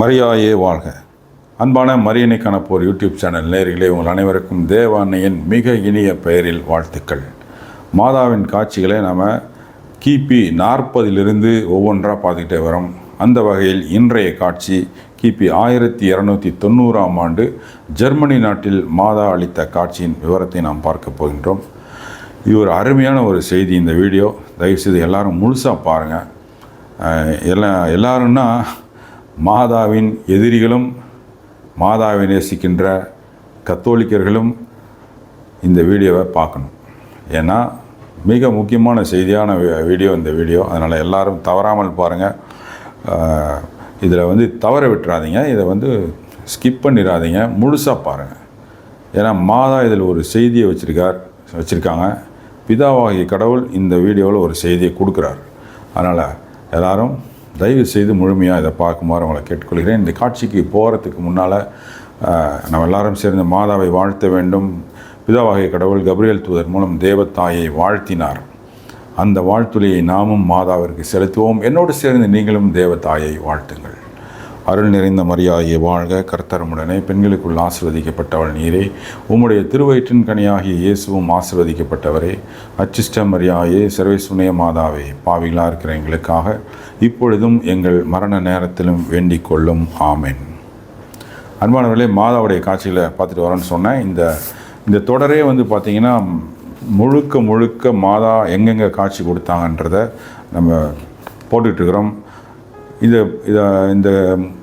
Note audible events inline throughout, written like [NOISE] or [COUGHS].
மரியாயே வாழ்க. அன்பான மரியனை போர் யூடியூப் சேனல் நேயர்களே உங்கள் அனைவருக்கும் தேவ அன்னையின் மிக இனிய பெயரில் வாழ்த்துக்கள். மாதாவின் காட்சிகளை நாம் கிபி நாற்பதிலிருந்து ஒவ்வொன்றாக பார்த்துக்கிட்டே வரோம். அந்த வகையில் இன்றைய காட்சி கிபி ஆயிரத்தி இரநூத்தி தொண்ணூறாம் ஆண்டு ஜெர்மனி நாட்டில் மாதா அளித்த காட்சியின் விவரத்தை நாம் பார்க்க போகின்றோம். இது ஒரு அருமையான ஒரு செய்தி இந்த வீடியோ. தயவுசெய்து எல்லாரும் முழுசாக பாருங்கள் எல்லா எல்லாருன்னா மாதாவின் எதிரிகளும் மாதாவை நேசிக்கின்ற கத்தோலிக்கர்களும் இந்த வீடியோவை பார்க்கணும். ஏன்னா மிக முக்கியமான செய்தியான வீடியோ இந்த வீடியோ. அதனால் எல்லாரும் தவறாமல் பாருங்கள் இதில் வந்து தவற விட்டுறாதீங்க. இதை வந்து ஸ்கிப் பண்ணிடாதீங்க. முழுசாக பாருங்கள் ஏன்னா மாதா இதில் ஒரு செய்தியை வச்சுருக்கார் வச்சுருக்காங்க. பிதாவாகிய கடவுள் இந்த வீடியோவில் ஒரு செய்தியை கொடுக்குறார். அதனால் எல்லாரும் தயவு செய்து முழுமையாக இதை பார்க்குமாறு உங்களை கேட்டுக்கொள்கிறேன். இந்த காட்சிக்கு போகிறதுக்கு முன்னால் நம்ம எல்லாரும் சேர்ந்து மாதாவை வாழ்த்த வேண்டும். பிதாவாகிய கடவுள் கபிரியல் தூதர் மூலம் தேவத்தாயை வாழ்த்தினார். அந்த வாழ்த்துலையை நாமும் மாதாவிற்கு செலுத்துவோம். என்னோடு சேர்ந்து நீங்களும் தேவத்தாயை வாழ்த்துங்கள். அருள் நிறைந்த மரியாதையை வாழ்க. கர்த்தரமுடனே பெண்களுக்குள் ஆசிர்வதிக்கப்பட்டவள் நீரே. உம்முடைய திருவயிற்றின் கனியாகிய இயேசுவும் ஆசிர்வதிக்கப்பட்டவரே. அச்சிஷ்ட மரியாயே சர்வேசுனய மாதாவே. பாவிகளாக இருக்கிற எங்களுக்காக இப்பொழுதும் எங்கள் மரண நேரத்திலும் வேண்டிக் கொள்ளும். ஆமேன். அன்பானவர்களே மாதாவுடைய காட்சியில் பார்த்துட்டு வரேன்னு சொன்னேன். இந்த இந்த தொடரே வந்து பார்த்திங்கன்னா முழுக்க முழுக்க மாதா எங்கெங்கே காட்சி கொடுத்தாங்கன்றத நம்ம போட்டுட்ருக்குறோம் இது இதை இந்த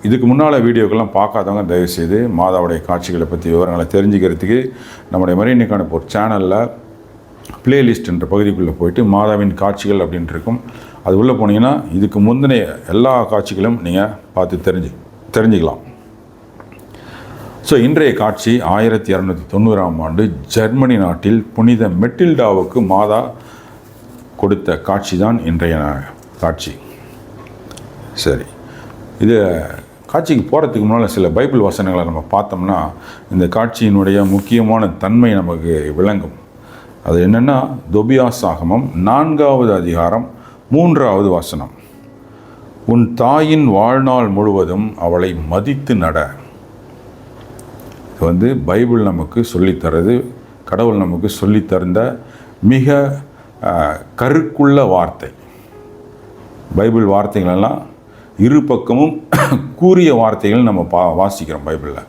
இதுக்கு முன்னால் வீடியோக்கெல்லாம் பார்க்காதவங்க தயவுசெய்து மாதாவுடைய காட்சிகளை பற்றி விவரங்களை தெரிஞ்சுக்கிறதுக்கு நம்முடைய மரியனுக்கான ஒரு சேனலில் பிளேலிஸ்ட் என்ற பகுதிக்குள்ளே போயிட்டு மாதாவின் காட்சிகள் அப்படின்ட்டு இருக்கும் அது உள்ளே போனீங்கன்னா இதுக்கு முந்தின எல்லா காட்சிகளும் நீங்கள் பார்த்து தெரிஞ்சு தெரிஞ்சுக்கலாம். ஸோ இன்றைய காட்சி ஆயிரத்தி இரநூத்தி தொண்ணூறாம் ஆண்டு ஜெர்மனி நாட்டில் புனித மெட்டில்டாவுக்கு மாதா கொடுத்த காட்சி தான் இன்றைய காட்சி. சரி. இது காட்சிக்கு போகிறதுக்கு முன்னால் சில பைபிள் வசனங்களை நம்ம பார்த்தோம்னா இந்த காட்சியினுடைய முக்கியமான தன்மை நமக்கு விளங்கும். அது என்னென்னா தொபியாசாகமம் நான்காவது அதிகாரம் மூன்றாவது வசனம். உன் தாயின் வாழ்நாள் முழுவதும் அவளை மதித்து நட. இது வந்து பைபிள் நமக்கு சொல்லித்தரது கடவுள் நமக்கு சொல்லித்தந்த மிக கருக்குள்ள வார்த்தை. பைபிள் வார்த்தைகளெல்லாம் இரு பக்கமும் [COUGHS] கூறிய வார்த்தைகள் நம்ம பா வாசிக்கிறோம் பைபிளில்.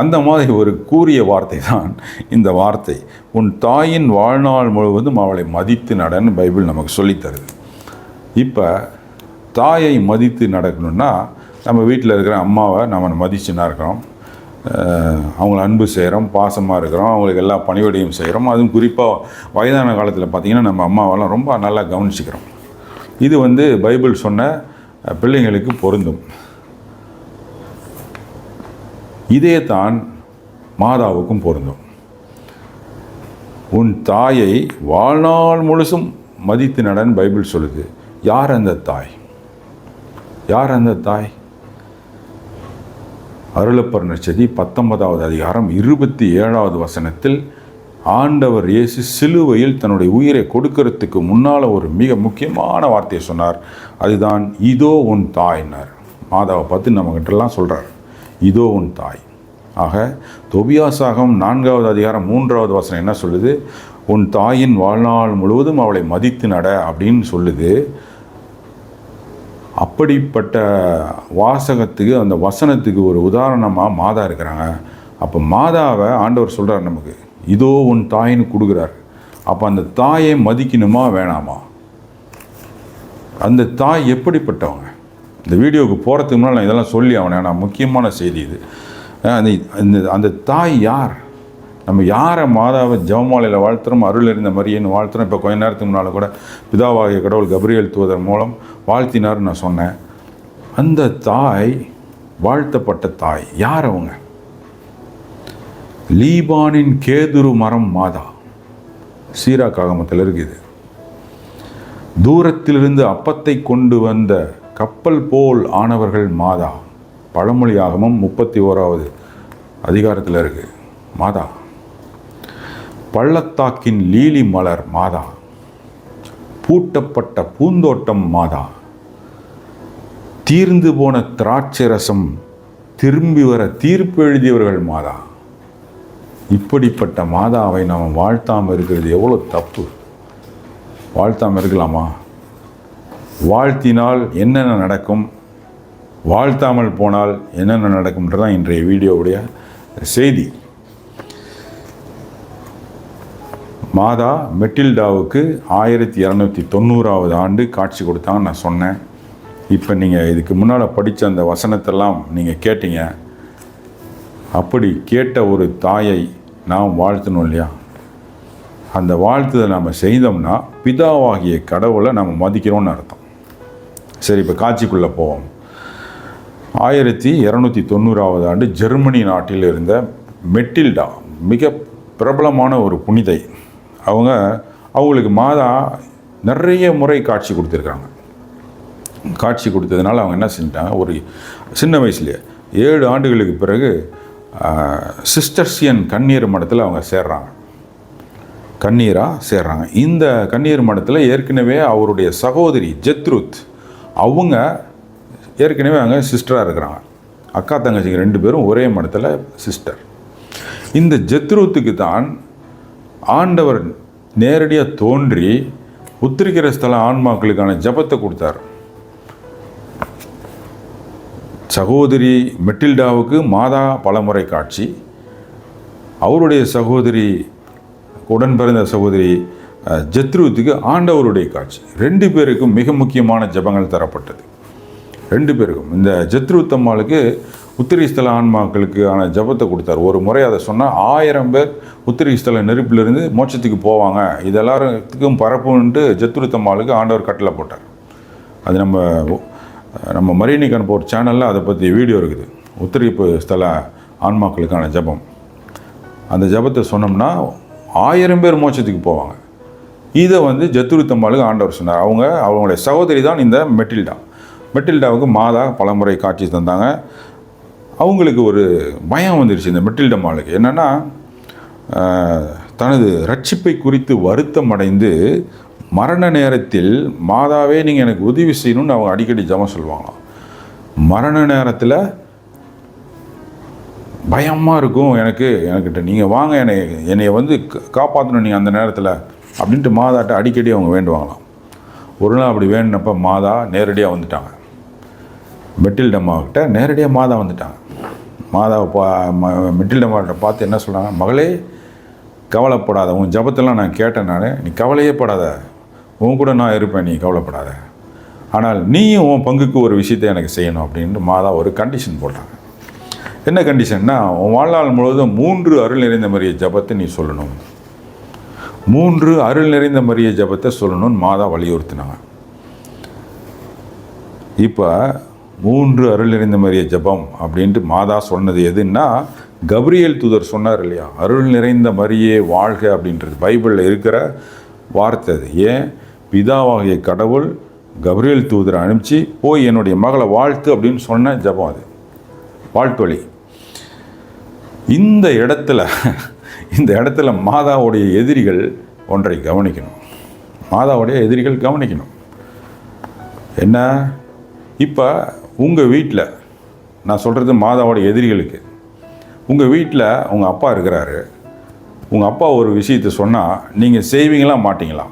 அந்த மாதிரி ஒரு கூறிய வார்த்தை தான் இந்த வார்த்தை. உன் தாயின் வாழ்நாள் முழுவதும் அவளை மதித்து நடன்னு பைபிள் நமக்கு சொல்லித் தருது இப்போ தாயை மதித்து நடக்கணும்னா நம்ம வீட்டில் இருக்கிற அம்மாவை நம்ம மதிச்சுன்னா இருக்கிறோம். அவங்களை அவங்கள அன்பு செய்கிறோம் பாசமாக இருக்கிறோம் அவங்களுக்கு எல்லா பணிவிடையும் செய்கிறோம் அதுவும் குறிப்பாக வயதான காலத்தில் பார்த்திங்கன்னா நம்ம அம்மாவெல்லாம் ரொம்ப நல்லா கவனிச்சிக்கிறோம். இது வந்து பைபிள் சொன்ன பிள்ளைங்களுக்கு பொருந்தும். இதே தான் மாதாவுக்கும் பொருந்தும். உன் தாயை வாழ்நாள் முழுசும் மதித்து நடன் பைபிள் சொல்லுது. யார் அந்த தாய்? யார் அந்த தாய்? அருளப்பர் நட்சதி பத்தொன்பதாவது அதிகாரம் இருபத்தி ஏழாவது வசனத்தில் ஆண்டவர் இயேசு சிலுவையில் தன்னுடைய உயிரை கொடுக்கறதுக்கு முன்னால் ஒரு மிக முக்கியமான வார்த்தையை சொன்னார். அதுதான் இதோ உன் தாய்னார் மாதாவை பார்த்து நம்மக்கிட்டலாம் சொல்கிறார் இதோ உன் தாய். ஆக தொபியாசாகம் நான்காவது அதிகாரம் மூன்றாவது வசனம் என்ன சொல்லுது? உன் தாயின் வாழ்நாள் முழுவதும் அவளை மதித்து நட அப்படின்னு சொல்லுது. அப்படிப்பட்ட வாசகத்துக்கு அந்த வசனத்துக்கு ஒரு உதாரணமாக மாதா இருக்கிறாங்க. அப்போ மாதாவை ஆண்டவர் சொல்கிறார் நமக்கு இதோ உன் தாயின்னு கொடுக்குறார் அப்போ அந்த தாயை மதிக்கணுமா வேணாமா? அந்த தாய் எப்படிப்பட்டவங்க? இந்த வீடியோவுக்கு போகிறதுக்கு முன்னால் நான் இதெல்லாம் சொல்லி அவனை ஆனால் முக்கியமான செய்தி இது. அந்த அந்த அந்த தாய் யார்? நம்ம யாரை மாதாவை ஜெவமாலையில் வாழ்த்துறோம் அருள் இருந்த மரியன்னு வாழ்த்துறோம். இப்போ கொஞ்ச நேரத்துக்கு முன்னால் கூட பிதாவாகிய கடவுள் கபிரியல் தூதர் மூலம் வாழ்த்தினார்னு நான் சொன்னேன். அந்த தாய் வாழ்த்தப்பட்ட தாய் யார் அவங்க? லீபானின் கேதுரு மரம் மாதா. சீரா காகமத்தில் இருக்குது. தூரத்திலிருந்து அப்பத்தை கொண்டு வந்த கப்பல் போல் ஆனவர்கள் மாதா. பழமொழி ஆகமும் முப்பத்தி ஓராவது அதிகாரத்தில் இருக்கு. மாதா. பள்ளத்தாக்கின் லீலி மலர் மாதா. பூட்டப்பட்ட பூந்தோட்டம் மாதா. தீர்ந்து போன திராட்சை ரசம் திரும்பி வர தீர்ப்பு எழுதியவர்கள் மாதா. இப்படிப்பட்ட மாதாவை நாம் வாழ்த்தாமல் இருக்கிறது எவ்வளோ தப்பு? வாழ்த்தாமல் இருக்கலாமா? வாழ்த்தினால் என்னென்ன நடக்கும்? வாழ்த்தாமல் போனால் என்னென்ன நடக்கும்ன்றதான் இன்றைய வீடியோவுடைய செய்தி. மாதா மெட்டில்டாவுக்கு ஆயிரத்தி இரநூத்தி தொண்ணூறாவது ஆண்டு காட்சி கொடுத்தாங்கன்னு நான் சொன்னேன். இப்போ நீங்கள் இதுக்கு முன்னால் படித்த அந்த வசனத்தெல்லாம் நீங்கள் கேட்டீங்க. அப்படி கேட்ட ஒரு தாயை நாம் வாழ்த்தணும் இல்லையா? அந்த வாழ்த்துதை நம்ம செய்தோம்னா பிதாவாகிய கடவுளை நம்ம மதிக்கிறோம்னு அர்த்தம். சரி இப்போ காட்சிக்குள்ளே போவோம். ஆயிரத்தி இரநூத்தி தொண்ணூறாவது ஆண்டு ஜெர்மனி நாட்டில் இருந்த மெட்டில்டா மிக பிரபலமான ஒரு புனிதை. அவங்க அவங்களுக்கு மாதா நிறைய முறை காட்சி கொடுத்துருக்காங்க காட்சி கொடுத்ததுனால அவங்க என்ன செஞ்சிட்டாங்க? ஒரு சின்ன வயசுலேயே ஏழு ஆண்டுகளுக்கு பிறகு சிஸ்டர்சியன் கண்ணீர் மடத்தில் அவங்க சேர்றாங்க. கண்ணீராக சேர்றாங்க. இந்த கண்ணீர் மடத்தில் ஏற்கனவே அவருடைய சகோதரி ஜெத்ருத் அவங்க ஏற்கனவே அங்கே சிஸ்டராக இருக்கிறாங்க. அக்கா தங்கச்சிங்க ரெண்டு பேரும் ஒரே மடத்தில் சிஸ்டர் இந்த ஜெத்ருத்துக்கு தான் ஆண்டவர் நேரடியாக தோன்றி உத்திரிக்கிற ஸ்தல ஆன்மாக்களுக்கான ஜபத்தை கொடுத்தார். சகோதரி மெட்டில்டாவுக்கு மாதா பலமுறை காட்சி. அவருடைய சகோதரி உடன் பிறந்த சகோதரி ஜத்ருத்துக்கு ஆண்டவருடைய காட்சி. ரெண்டு பேருக்கும் மிக முக்கியமான ஜபங்கள் தரப்பட்டது. ரெண்டு பேருக்கும். இந்த ஜத்ருத்தம்மாளுக்கு உத்திரிஸ்தல ஆன்மாக்களுக்கு ஆன ஜபத்தை கொடுத்தார். ஒரு முறை அதை சொன்னால் ஆயிரம் பேர் உத்திரிஸ்தல நெருப்பிலிருந்து மோட்சத்துக்கு போவாங்க. இது எல்லாத்துக்கும் பரப்புன்ட்டு ஜத்ருத்தம்மாளுக்கு ஆண்டவர் கட்டளை போட்டார். அது நம்ம நம்ம மரியணிக்கு அனுப்ப ஒரு சேனலில் அதை பற்றி வீடியோ இருக்குது. உத்தரிப்பு ஸ்தல ஆன்மாக்களுக்கான ஜெபம். அந்த ஜெபத்தை சொன்னோம்னா ஆயிரம் பேர் மோட்சத்துக்கு போவாங்க. இதை வந்து ஜத்துருத்தம்பாளுக்கு ஆண்டவர் சொன்னார். அவங்க அவங்களுடைய சகோதரி தான் இந்த மெட்டில்டா. மெட்டில்டாவுக்கு மாதா பலமுறை காட்சி தந்தாங்க. அவங்களுக்கு ஒரு பயம் வந்துருச்சு இந்த மெட்டில்டம்மாளுக்கு என்னென்னா தனது ரட்சிப்பை குறித்து வருத்தம் அடைந்து மரண நேரத்தில் மாதாவே நீங்கள் எனக்கு உதவி செய்யணும்னு அவங்க அடிக்கடி ஜெபம் சொல்லுவாங்களாம். மரண நேரத்தில் பயமாக இருக்கும் எனக்கு எனக்கிட்ட. நீங்கள் வாங்க என்னை என்னை வந்து காப்பாற்றணும் நீங்கள் அந்த நேரத்தில் அப்படின்ட்டு மாதாட்ட அடிக்கடி அவங்க வேண்டுவாங்களாம். ஒரு நாள் அப்படி வேணுனப்ப மாதா நேரடியாக வந்துட்டாங்க. மெட்டில்டம்மாக்கிட்ட நேரடியாக மாதா வந்துட்டாங்க. மாதாவை பா மெட்டில் மெட்டில்டம்மாட்ட பார்த்து என்ன சொல்கிறாங்க மகளே கவலைப்படாத உன் ஜபத்தெல்லாம் நான் கேட்டேன் நான். நீ கவலையே படாத. உன் கூட நான் இருப்பேன் நீ கவலைப்படாத. ஆனால் நீயும் உன் பங்குக்கு ஒரு விஷயத்தை எனக்கு செய்யணும் அப்படின்ட்டு மாதா ஒரு கண்டிஷன் போடுறாங்க என்ன கண்டிஷன்னா உன் வாழ்நாள் முழுவதும் மூன்று அருள் நிறைந்த மரிய ஜபத்தை நீ சொல்லணும். மூன்று அருள் நிறைந்த மரிய ஜபத்தை சொல்லணும்னு மாதா வலியுறுத்தினாங்க. இப்போ மூன்று அருள் நிறைந்த மரிய ஜபம் அப்படின்ட்டு மாதா சொன்னது எதுன்னா கப்ரியேல் தூதர் சொன்னார் இல்லையா அருள் நிறைந்த மரியே வாழ்க அப்படின்றது பைபிளில் இருக்கிற வார்த்தை அது. ஏன்? பிதாவாகிய கடவுள் கபிரியல் தூதரை அனுப்பிச்சு போய் என்னுடைய மகளை வாழ்த்து அப்படின்னு சொன்ன ஜபம் அது. வாழ்த்தொழி இந்த இடத்துல இந்த இடத்துல மாதாவுடைய எதிரிகள் ஒன்றை கவனிக்கணும். மாதாவுடைய எதிரிகள் கவனிக்கணும். என்ன? இப்போ உங்கள் வீட்டில் நான் சொல்கிறது மாதாவுடைய எதிரிகளுக்கு உங்கள் வீட்டில் உங்கள் அப்பா இருக்கிறாரு. உங்கள் அப்பா ஒரு விஷயத்தை சொன்னால் நீங்கள் செய்வீங்களா மாட்டீங்களா?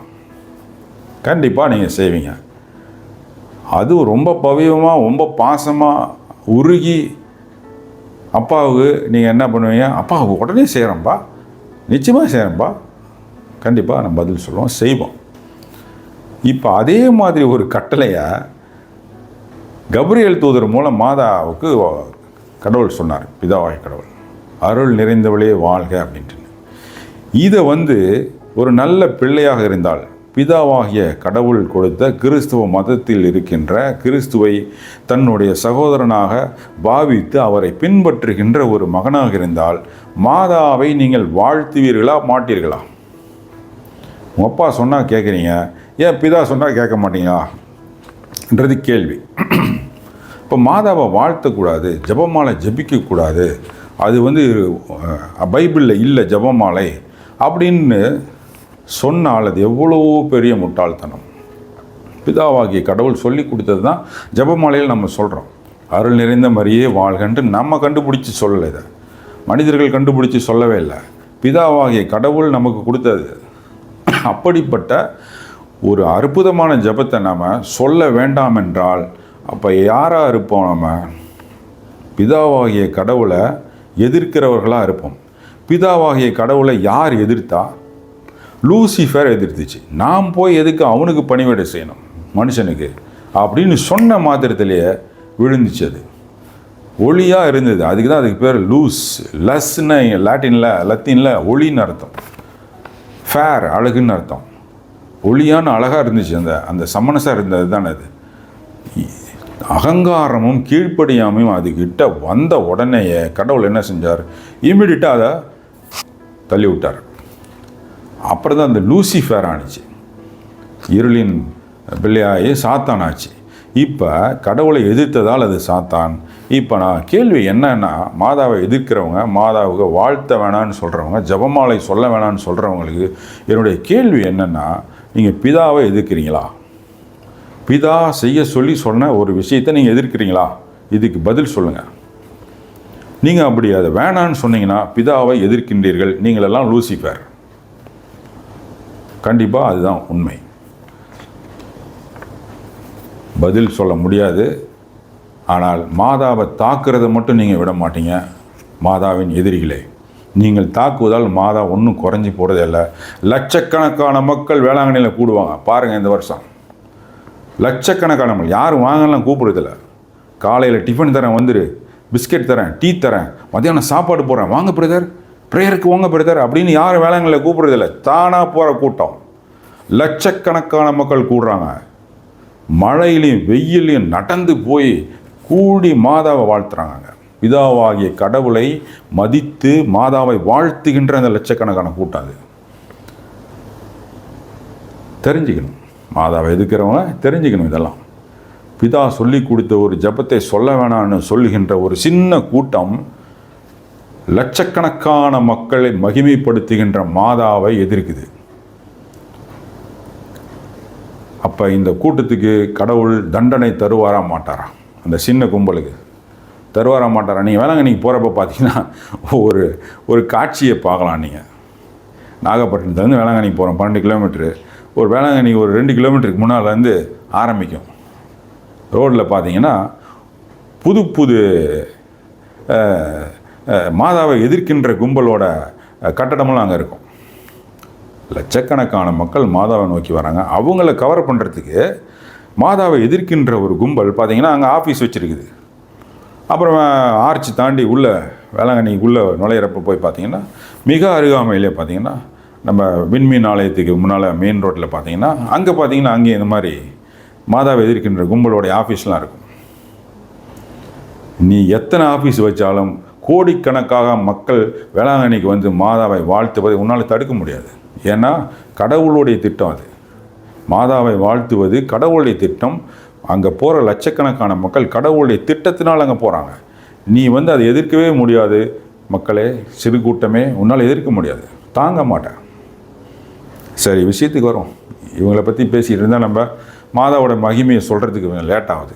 கண்டிப்பாக நீங்கள் செய்வீங்க. அது ரொம்ப பவியமாக ரொம்ப பாசமாக உருகி அப்பாவுக்கு நீங்கள் என்ன பண்ணுவீங்க? அப்பாவுக்கு உடனே செய்கிறோம்ப்பா நிச்சயமாக செய்கிறேன்ப்பா கண்டிப்பாக நம்ம பதில் சொல்லுவோம் செய்வோம். இப்போ அதே மாதிரி ஒரு கட்டளையை கப்ரியேல் தூதர் மூலம் மாதாவுக்கு கடவுள் சொன்னார் பிதாவாய் கடவுள் அருள் நிறைந்தவளே வாழ்க அப்படின்ட்டு. இதை வந்து ஒரு நல்ல பிள்ளையாக இருந்தால் பிதாவாகிய கடவுள் கொடுத்த கிறிஸ்துவ மதத்தில் இருக்கின்ற கிறிஸ்துவை தன்னுடைய சகோதரனாக பாவித்து அவரை பின்பற்றுகின்ற ஒரு மகனாக இருந்தால் மாதாவை நீங்கள் வாழ்த்துவீர்களா மாட்டீர்களா? உங்கள் அப்பா சொன்னால் கேட்குறீங்க ஏன் பிதா சொன்னால் கேட்க மாட்டீங்களான்றது கேள்வி. இப்போ மாதாவை வாழ்த்தக்கூடாது ஜெபமாலை ஜெபிக்கக்கூடாது. அது வந்து பைபிளில் இல்லை ஜெபமாலை அப்படின்னு சொன்னால் அது எவ்வளோ பெரிய முட்டாள்தனம். பிதாவாகிய கடவுள் சொல்லி கொடுத்தது தான் ஜபமாலையில் நம்ம சொல்கிறோம் அருள் நிறைந்த மாதிரியே வாழ்கன்று நம்ம கண்டுபிடிச்சி சொல்லலை இதை. மனிதர்கள் கண்டுபிடிச்சி சொல்லவே இல்லை. பிதாவாகிய கடவுள் நமக்கு கொடுத்தது. அப்படிப்பட்ட ஒரு அற்புதமான ஜெபத்தை நாம் சொல்ல வேண்டாம் என்றால் அப்போ யாராக இருப்போம் நம்ம பிதாவாகிய கடவுளை எதிர்க்கிறவர்களாக இருப்போம். பிதாவாகிய கடவுளை யார் எதிர்த்தா? லூசிஃபர் எதிர்த்துச்சு. நாம் போய் எதுக்கு அவனுக்கு பணிவிடை செய்யணும்? மனுஷனுக்கு. அப்படின்னு சொன்ன மாத்திரத்திலேயே விழுந்துச்சு அது ஒளியாக இருந்தது. அதுக்கு தான் அதுக்கு பேர் லூஸ். லஸ்ன்னு லாட்டினில் லத்தீனில் ஒளின்னு அர்த்தம். ஃபேர் அழகுன்னு அர்த்தம். ஒளியான அழகாக இருந்துச்சு அந்த அந்த சமனசாக இருந்தது தானே அது. அகங்காரமும் கீழ்ப்படியாமையும் அதுக்கிட்ட வந்த உடனேயே கடவுள் என்ன செஞ்சார்? இம்மிடியட்டாக அதை தள்ளி விட்டார் அப்புறம் தான் அந்த லூசிஃபேர் ஆணுச்சு. இருளின் பிள்ளையாகி சாத்தான் ஆச்சு. இப்போ கடவுளை எதிர்த்ததால் அது சாத்தான். இப்போ நான் கேள்வி என்னன்னா மாதாவை எதிர்க்கிறவங்க மாதாவுக்கு வாழ்த்த வேணான்னு சொல்கிறவங்க ஜபமாலை சொல்ல வேணான்னு சொல்கிறவங்களுக்கு என்னுடைய கேள்வி என்னென்னா நீங்கள் பிதாவை எதிர்க்கிறீங்களா? பிதா செய்ய சொல்லி சொன்ன ஒரு விஷயத்தை நீங்கள் எதிர்க்கிறீங்களா? இதுக்கு பதில் சொல்லுங்கள் நீங்கள் அப்படி அதை வேணான்னு சொன்னீங்கன்னா பிதாவை எதிர்க்கின்றீர்கள். நீங்களெல்லாம் லூசிஃபர் கண்டிப்பாக அதுதான் உண்மை. பதில் சொல்ல முடியாது. ஆனால் மாதாவை தாக்குறதை மட்டும் நீங்கள் விட மாட்டீங்க. மாதாவின் எதிரிகளே நீங்கள் தாக்குவதால் மாதா ஒன்றும் குறைஞ்சி போகிறதே இல்லை. லட்சக்கணக்கான மக்கள் வேளாங்கண்ணியில் கூடுவாங்க. பாருங்கள் இந்த வருஷம். லட்சக்கணக்கான மக்கள். யாரும் வாங்கலாம் கூப்பிடுறதில்ல காலையில் டிஃபன் தரேன் வந்துடு பிஸ்கெட் தரேன் டீ தரேன். மத்தியானம் சாப்பாடு போடுறேன். வாங்க பிரதர் ப்ரேயருக்கு ஓங்க பிரதர் அப்படின்னு யாரும் வேளாங்கண்ணியில் கூப்பிடுறதில்ல. தானாக போகிற கூட்டம். லட்சக்கணக்கான மக்கள் கூடுறாங்க. மழையிலையும் வெயிலையும் நடந்து போய் கூடி மாதாவை வாழ்த்துறாங்க பிதாவாகிய கடவுளை மதித்து மாதாவை வாழ்த்துகின்ற அந்த லட்சக்கணக்கான கூட்டம் அது. தெரிஞ்சுக்கணும். மாதாவை எதுக்கிறவங்க? தெரிஞ்சுக்கணும் இதெல்லாம். பிதா சொல்லி கொடுத்த ஒரு ஜபத்தை சொல்ல வேணான்னு சொல்லுகின்ற ஒரு சின்ன கூட்டம் லட்சக்கணக்கான மக்களை மகிமைப்படுத்துகின்ற மாதாவை எதிர்க்குது. அப்போ இந்த கூட்டத்துக்கு கடவுள் தண்டனை தருவாரா மாட்டாரா? அந்த சின்ன கும்பலுக்கு. தருவாரா மாட்டாரா? நீங்கள் வேளாங்கண்ணிக்கு போகிறப்ப பார்த்தீங்கன்னா ஒரு ஒரு காட்சியை பார்க்கலாம் நீங்கள் நாகப்பட்டினத்துலேருந்து வேளாங்கண்ணிக்கு போகிறோம் பன்னெண்டு கிலோமீட்ரு ஒரு வேளாங்கண்ணி ஒரு ரெண்டு கிலோமீட்டருக்கு முன்னால் வந்து ஆரம்பிக்கும். ரோட்டில் பார்த்தீங்கன்னா புது புது மாதாவை எதிர்க்கின்ற கும்பலோட கட்டடமெல்லாம் அங்கே இருக்கும். லட்சக்கணக்கான மக்கள் மாதாவை நோக்கி வராங்க. அவங்கள கவர் பண்ணுறதுக்கு மாதாவை எதிர்க்கின்ற ஒரு கும்பல் பார்த்தீங்கன்னா அங்கே ஆஃபீஸ் வச்சுருக்குது. அப்புறம் ஆர்ச் தாண்டி உள்ள வேளாங்கண்ணிக்குள்ளே நுழையிறப்ப போய் பார்த்தீங்கன்னா மிக அருகாமையிலே பார்த்தீங்கன்னா நம்ம விண்மீன் ஆலயத்துக்கு முன்னால் மெயின் ரோட்டில் பார்த்தீங்கன்னா அங்கே பார்த்தீங்கன்னா அங்கேயும் இந்த மாதிரி மாதாவை எதிர்க்கின்ற கும்பலோடைய ஆஃபீஸ்லாம் இருக்கும். நீ எத்தனை ஆஃபீஸ் வச்சாலும் கோடிக்கணக்காக மக்கள் வேளாங்கண்ணிக்கு வந்து மாதாவை வாழ்த்துவதை உன்னால் தடுக்க முடியாது. ஏன்னா கடவுளுடைய திட்டம் அது. மாதாவை வாழ்த்துவது கடவுளுடைய திட்டம். அங்கே போகிற லட்சக்கணக்கான மக்கள் கடவுளுடைய திட்டத்தினால் அங்கே போகிறாங்க நீ வந்து அதை எதிர்க்கவே முடியாது. மக்களே சிறு கூட்டமே உன்னால் எதிர்க்க முடியாது. தாங்க மாட்டேன். சரி விஷயத்துக்கு வரும். இவங்களை பற்றி பேசிகிட்டு இருந்தால் நம்ம மாதாவோட மகிமையை சொல்கிறதுக்கு லேட் ஆகுது.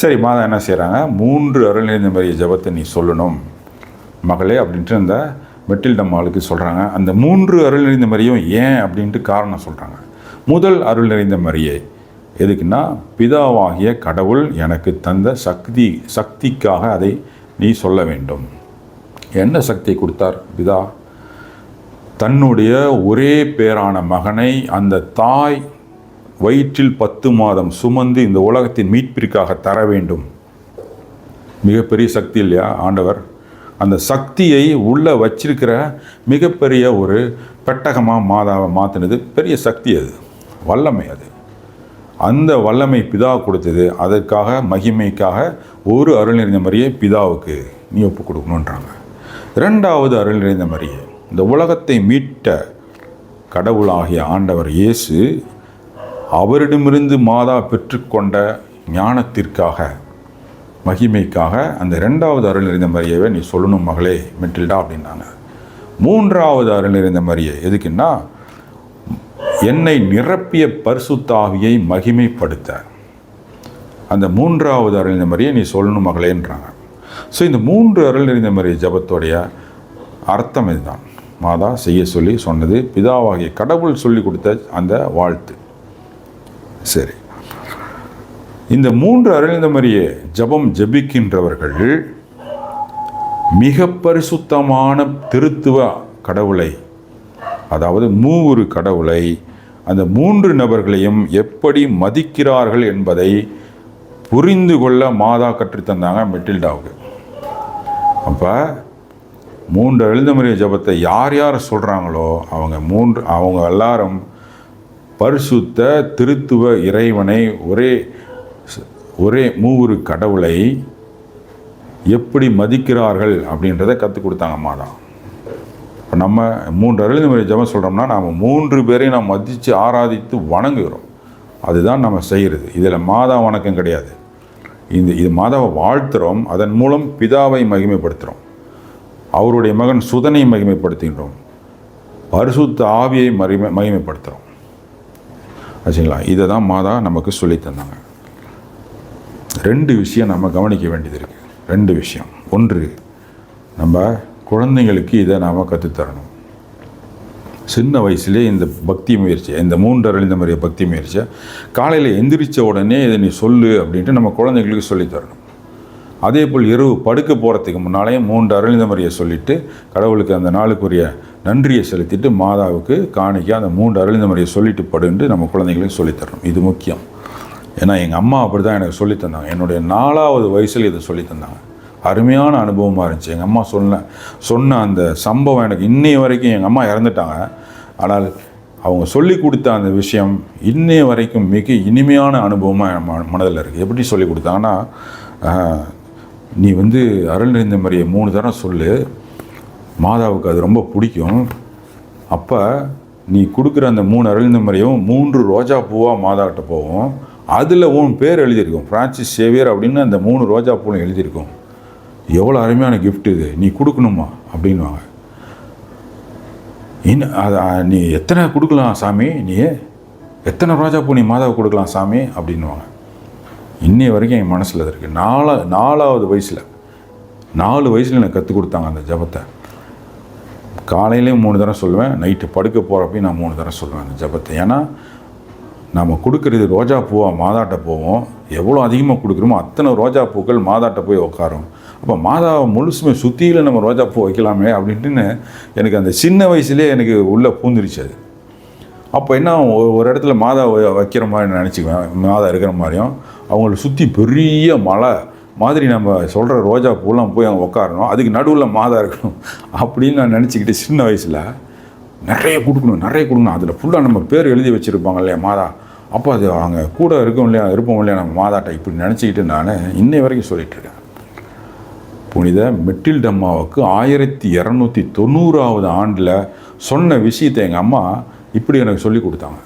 சரி மாதா என்ன செய்கிறாங்க மூன்று அருள் நிறைந்த மாதிரி ஜெபத்தை நீ சொல்லணும். மகளே அப்படின்ட்டு அந்த மெட்டில்டம்மாளுக்கு சொல்கிறாங்க அந்த மூன்று அருள் நிறைந்த மரியும் ஏன் அப்படின்ட்டு காரணம் சொல்கிறாங்க முதல் அருள் நிறைந்த மரியை எதுக்குன்னா பிதாவாகிய கடவுள் எனக்கு தந்த சக்தி சக்திக்காக அதை நீ சொல்ல வேண்டும். என்ன சக்தி கொடுத்தார் பிதா? தன்னுடைய ஒரே பேரான மகனை அந்த தாய் வயிற்றில் பத்து மாதம் சுமந்து இந்த உலகத்தின் மீட்பிற்காக தர வேண்டும். மிகப்பெரிய சக்தி இல்லையா ஆண்டவர்? அந்த சக்தியை உள்ளே வச்சிருக்கிற மிகப்பெரிய ஒரு பெட்டகமாக மாதாவை மாற்றினது பெரிய சக்தி அது வல்லமை அது. அந்த வல்லமை பிதா கொடுத்தது அதற்காக மகிமைக்காக ஒரு அருள் நிறைந்த மாதிரியே பிதாவுக்கு நீ ஒப்பு கொடுக்கணுன்றாங்க இரண்டாவது அருள் நிறைந்த மாதிரியே இந்த உலகத்தை மீட்ட கடவுளாகிய ஆண்டவர் இயேசு அவரிடமிருந்து மாதா பெற்றுக்கொண்ட ஞானத்திற்காக மகிமைக்காக அந்த ரெண்டாவது அருள் நிறைந்த மரியாவை நீ சொல்லணும் மகளே மெட்டில்டா அப்படின்னாங்க. மூன்றாவது அருள் நிறைந்த மரியை எதுக்குன்னா என்னை நிரப்பிய பரிசுத்தாவியை மகிமைப்படுத்த. அந்த மூன்றாவது அருள் நிறைந்த மாதிரியே நீ சொல்லணும் மகளேன்றாங்க. ஸோ இந்த மூன்று அருள் நிறைந்த மாதிரி ஜபத்தோடைய அர்த்தம் இதுதான். மாதா செய்ய சொல்லி சொன்னது பிதாவாகிய கடவுள் சொல்லி கொடுத்த அந்த வாழ்த்து. சரி. இந்த மூன்று அருளிந்த மாதிரியே ஜபம் ஜபிக்கின்றவர்கள் மிக பரிசுத்தமான திருத்துவ கடவுளை அதாவது மூவுரு கடவுளை அந்த மூன்று நபர்களையும் எப்படி மதிக்கிறார்கள் என்பதை புரிந்து கொள்ள மாதா கற்றுத்தந்தாங்க மெட்டில்டாவுக்கு. அப்போ மூன்று எழுந்தமுறை ஜபத்தை யார் யார் சொல்கிறாங்களோ அவங்க மூன்று அவங்க எல்லாரும் பரிசுத்த திருத்துவ இறைவனை ஒரே ஒரே மூவுரு கடவுளை எப்படி மதிக்கிறார்கள் அப்படின்றத கற்றுக் கொடுத்தாங்க மாதா இப்போ நம்ம மூன்று அருள் முறை ஜபம் சொல்கிறோம்னா நாம் மூன்று பேரையும் நாம் மதித்து ஆராதித்து வணங்குகிறோம். அதுதான் நம்ம செய்கிறது இதில் மாதா வணக்கம் கிடையாது. இந்த இது மாதாவை வாழ்த்துகிறோம் அதன் மூலம் பிதாவை மகிமைப்படுத்துகிறோம் அவருடைய மகன் சுதனை மகிமைப்படுத்துகின்றோம். பரிசுத்த ஆவியை மகிமை மகிமைப்படுத்துகிறோம் ஆச்சுங்களா இதை தான் மாதா நமக்கு சொல்லி தந்தாங்க. ரெண்டு விஷயம் நம்ம கவனிக்க வேண்டியது இருக்குது ரெண்டு விஷயம். ஒன்று நம்ம குழந்தைங்களுக்கு இதை நாம் கற்றுத்தரணும் சின்ன வயசுலேயே இந்த பக்தி முயற்சி இந்த மூன்று இந்த மாதிரி பக்தி முயற்சியை காலையில் எந்திரிச்ச உடனே இதை நீ சொல்லு அப்படின்ட்டு நம்ம குழந்தைங்களுக்கு சொல்லித் தரணும். அதே போல் இரவு படுக்க போகிறதுக்கு முன்னாலேயும் மூன்று அருளிந்த மாதிரியை சொல்லிவிட்டு கடவுளுக்கு அந்த நாளுக்குரிய நன்றியை செலுத்திட்டு மாதாவுக்கு காணிக்க அந்த மூன்று அருளிந்த மாதிரியை சொல்லிட்டு படுன்ட்டு நம்ம குழந்தைங்களுக்கு சொல்லித்தரணும் இது முக்கியம். ஏன்னா எங்கள் அம்மா அப்படி தான் எனக்கு சொல்லித் தந்தாங்க. என்னுடைய நாலாவது வயசில் இதை சொல்லித் தந்தாங்க. அருமையான அனுபவமாக இருந்துச்சு. எங்கள் அம்மா சொன்ன சொன்ன அந்த சம்பவம் எனக்கு இன்னைய வரைக்கும் எங்கள் அம்மா இறந்துட்டாங்க. ஆனால் அவங்க சொல்லி கொடுத்த அந்த விஷயம் இன்னைய வரைக்கும் மிக இனிமையான அனுபவமாக என் மனதில் இருக்குது எப்படி சொல்லி கொடுத்தாங்கன்னா நீ வந்து அருள் நிறைந்த மாதிரியை மூணு தரம் சொல்லு. மாதாவுக்கு அது ரொம்ப பிடிக்கும். அப்போ நீ கொடுக்குற அந்த மூணு அருளிந்த மூன்று ரோஜா பூவாக மாதாக்கிட்ட போகும். அதில் உன் பேர் எழுதியிருக்கும். ஃப்ரான்சிஸ் சேவியர் அப்படின்னு அந்த மூணு ரோஜா பூவும் எழுதியிருக்கும். எவ்வளோ அருமையான கிஃப்ட் இது. நீ கொடுக்கணுமா? அப்படின்வாங்க இன்னும் அதை நீ எத்தனை கொடுக்கலாம் சாமி? நீ எத்தனை ரோஜா பூ நீ மாதாவுக்கு கொடுக்கலாம் சாமி? அப்படின்வாங்க இன்னைய வரைக்கும் என் மனசில் அது இருக்குது நாலா நாலாவது வயசில் நாலு வயசில் எனக்கு கற்றுக் கொடுத்தாங்க அந்த ஜபத்தை. காலையிலேயும் மூணு தடவை சொல்லுவேன் நைட்டு படுக்க போகிறப்பையும் நான் மூணு தடவை சொல்லுவேன் அந்த ஜபத்தை. ஏன்னா நம்ம கொடுக்குறது ரோஜா பூவாக மாதாட்ட போவோம் எவ்வளோ அதிகமாக கொடுக்குறோமோ அத்தனை ரோஜா பூக்கள் மாதாட்ட போய் உட்காரும் அப்போ மாதாவை முழுசுமே சுற்றியில் நம்ம ரோஜா பூ வைக்கலாமே அப்படின்ட்டுன்னு எனக்கு அந்த சின்ன வயசுலேயே எனக்கு உள்ளே பூந்துருச்சு அது. அப்போ என்ன ஒரு- ஒரு இடத்துல மாதா வ- வைக்கிற மாதிரி நினச்சிக்குவேன். மாதா இருக்கிற மாதிரியும் அவங்கள சுற்றி பெரிய மலை மாதிரி நம்ம சொல்கிற ரோஜா பூலாம் போய் அங்கே உட்காரணும் அதுக்கு நடுவில் மாதா இருக்கணும். அப்படின்னு நான் நினச்சிக்கிட்டு சின்ன வயசில் நிறைய கொடுக்கணும் நிறைய கொடுக்கணும். அதில் ஃபுல்லாக நம்ம பேர் எழுதி வச்சுருப்பாங்க இல்லையா மாதா. அப்போ அது அங்கே கூட இருக்கும் இல்லையா இருப்போம் இல்லையா நம்ம மாதாட்ட இப்படி நினச்சிக்கிட்டு நான் இன்னை வரைக்கும் சொல்லிகிட்ருக்கேன் இருக்கேன். புனித மெட்டில்டம்மாவுக்கு ஆயிரத்தி இரநூத்தி தொண்ணூறாவது ஆண்டில் சொன்ன விஷயத்தை எங்கள் அம்மா இப்படி எனக்கு சொல்லி கொடுத்தாங்க.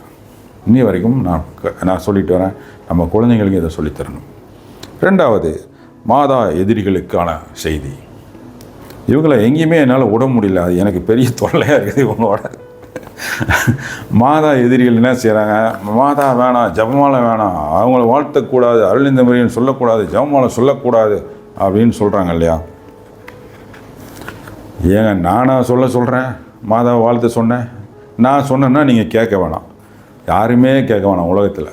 இன்னி வரைக்கும் நான் க- நான் சொல்லிட்டு வரேன். நம்ம குழந்தைங்களுக்கு இதை சொல்லித் தரணும். ரெண்டாவது மாதா எதிரிகளுக்கான செய்தி. இவங்களை எங்கேயுமே என்னால் விட முடியல. அது எனக்கு பெரிய தொல்லையாக இருக்குது இவங்களோட. மாதா எதிரிகள் என்ன செய்கிறாங்க மாதா வேணாம் ஜபமாலை வேணாம். அவங்கள வாழ்த்தக்கூடாது அருள் சொல்லக்கூடாது ஜபமாலை சொல்லக்கூடாது அப்படின்னு சொல்கிறாங்க இல்லையா? ஏங்க நானாக சொல்ல சொல்கிறேன் மாதாவை வாழ்த்து சொன்னேன். நான் சொன்னேன்னா நீங்கள் கேட்க வேணாம். யாருமே கேட்க வேணாம் உலகத்தில்.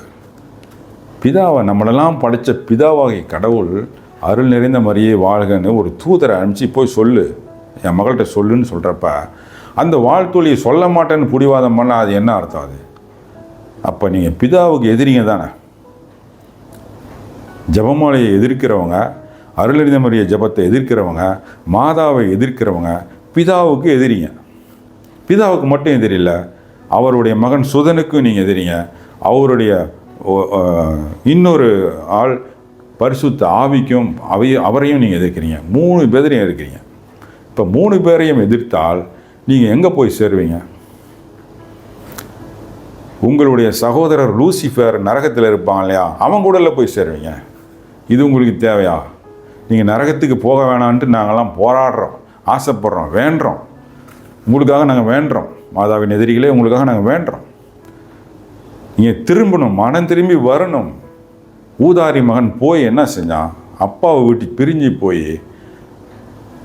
பிதாவை நம்மளெல்லாம் படித்த பிதாவாகிய கடவுள் அருள் நிறைந்த மாதிரியே வாழ்கன்னு ஒரு தூதரை அனுப்பிச்சு போய் சொல்லு. என் மகள்கிட்ட சொல்லுன்னு சொல்கிறப்ப அந்த வாழ்த்தொழியை சொல்ல மாட்டேன்னு பிடிவாதம் பண்ணால் அது என்ன அர்த்தம் அது? அப்போ நீங்கள் பிதாவுக்கு எதிரிங்க தானே? ஜபமாலையை எதிர்க்கிறவங்க அருளறிந்த மரிய ஜபத்தை எதிர்க்கிறவங்க மாதாவை எதிர்க்கிறவங்க பிதாவுக்கு எதிரிங்க. பிதாவுக்கு மட்டும் எதிரில்லை அவருடைய மகன் சுதனுக்கும் நீங்கள் எதிரிங்க. அவருடைய இன்னொரு ஆள் பரிசுத்த ஆவிக்கும் அவைய அவரையும் நீங்கள் எதிர்க்கிறீங்க. மூணு பேரையும் எதிர்க்கிறீங்க. இப்போ மூணு பேரையும் எதிர்த்தால் நீங்கள் எங்கே போய் சேருவீங்க? உங்களுடைய சகோதரர் லூசிஃபர் நரகத்தில் இருப்பான் இல்லையா? அவன் கூடல போய் சேருவீங்க. இது உங்களுக்கு தேவையா? நீங்கள் நரகத்துக்கு போக வேணான்ட்டு நாங்கள்லாம் போராடுறோம். ஆசைப்படுறோம். வேண்டுறோம். உங்களுக்காக நாங்கள் வேண்டுறோம். மாதாவின் எதிரிகளே உங்களுக்காக நாங்கள் வேண்டுறோம். நீங்கள் திரும்பணும். மனம் திரும்பி வரணும். ஊதாரி மகன் போய் என்ன செஞ்சான்? அப்பாவை விட்டு பிரிஞ்சு போய்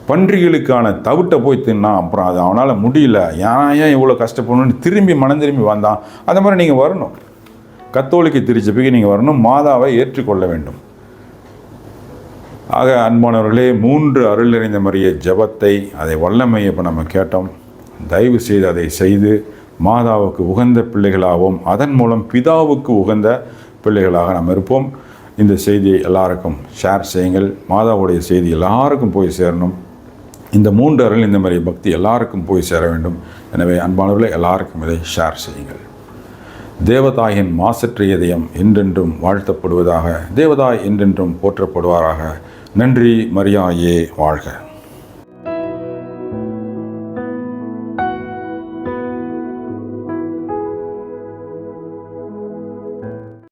பன்றிகளுக்கான தவிட்டை போய் தின்னான். அப்புறம் அது அவனால் முடியல. ஏன் ஏன் இவ்வளோ கஷ்டப்படணும்னு திரும்பி மனம் திரும்பி வந்தான். அந்த மாதிரி நீங்கள் வரணும். கத்தோலிக்க திருச்சபைக்கு நீங்கள் வரணும். மாதாவை ஏற்றுக்கொள்ள வேண்டும். ஆக அன்பானவர்களே மூன்று அருள் நிறைந்த மரிய ஜெபத்தை அதை வல்லமையை இப்போ நம்ம கேட்டோம். தயவு செய்து அதை செய்து மாதாவுக்கு உகந்த பிள்ளைகளாகவும் அதன் மூலம் பிதாவுக்கு உகந்த பிள்ளைகளாக நாம் இருப்போம். இந்த செய்தியை எல்லாருக்கும் ஷேர் செய்யுங்கள். மாதாவுடைய செய்தி எல்லாருக்கும் போய் சேரணும். இந்த மூன்று அருள் இந்த மாதிரி பக்தி எல்லாருக்கும் போய் சேர வேண்டும். எனவே அன்பானவர்களை எல்லாருக்கும் இதை ஷேர் செய்யுங்கள். தேவதாயின் மாசற்ற இதயம் என்றென்றும் வாழ்த்தப்படுவதாக தேவதாய் என்றென்றும் போற்றப்படுவாராக. நன்றி மரியாயே வாழ்க.